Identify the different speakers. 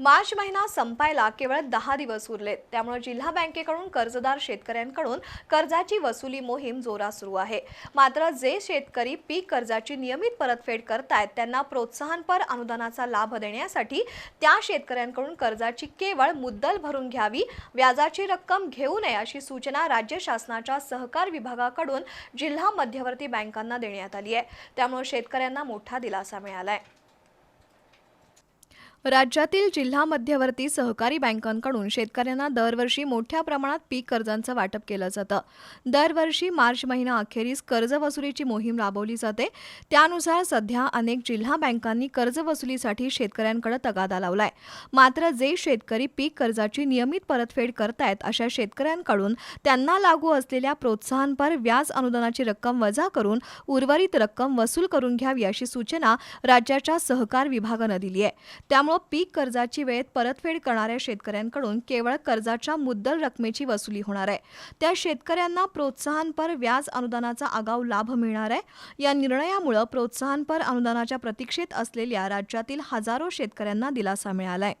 Speaker 1: मार्च महिना संपायला केवळ दहा दिवस उरलेत. त्यामुळे जिल्हा बँकेकडून कर्जदार शेतकऱ्यांकडून कर्जाची वसुली मोहीम जोरात सुरू आहे. मात्र जे शेतकरी पीक कर्जाची नियमित परतफेड करतायत त्यांना प्रोत्साहनपर अनुदानाचा लाभ देण्यासाठी त्या शेतकऱ्यांकडून कर्जाची केवळ मुद्दल भरून घ्यावी व्याजाची रक्कम घेऊ नये अशी सूचना राज्य शासनाच्या सहकार विभागाकडून जिल्हा मध्यवर्ती बँकांना देण्यात आली आहे. त्यामुळे शेतकऱ्यांना मोठा दिलासा मिळाला आहे राज्यातील जिल्हा मध्यवर्ती सहकारी बँकांकडून शेतकऱ्यांना दरवर्षी मोठ्या प्रमाणात पीक कर्जांचं वाटप केलं जातं. दरवर्षी मार्च महिना अखेरीस कर्ज वसुलीची मोहीम राबवली जाते. त्यानुसार सध्या अनेक जिल्हा बँकांनी कर्ज वसुलीसाठी शेतकऱ्यांकडे तगादा लावलाय. मात्र जे शेतकरी पीक कर्जाची नियमित परतफेड करतायत अशा शेतकऱ्यांकडून त्यांना लागू असलेल्या प्रोत्साहनपर व्याज अनुदानाची रक्कम वजा करून उर्वरित रक्कम वसूल करून घ्यावी अशी सूचना राज्याच्या सहकार विभागानं दिली आहे. त्यामुळे पीक कर्जाची वेळेत परतफेड करणाऱ्या शेतकऱ्यांकडून केवळ कर्जाच्या मुद्दल रकमेची वसुली होणार आहे. त्या शेतकऱ्यांना प्रोत्साहनपर व्याज अनुदानाचा आगाऊ लाभ मिळणार आहे. या निर्णयामुळे प्रोत्साहनपर अनुदानाच्या प्रतीक्षेत असलेल्या राज्यातील हजारो शेतकऱ्यांना दिलासा मिळालाय.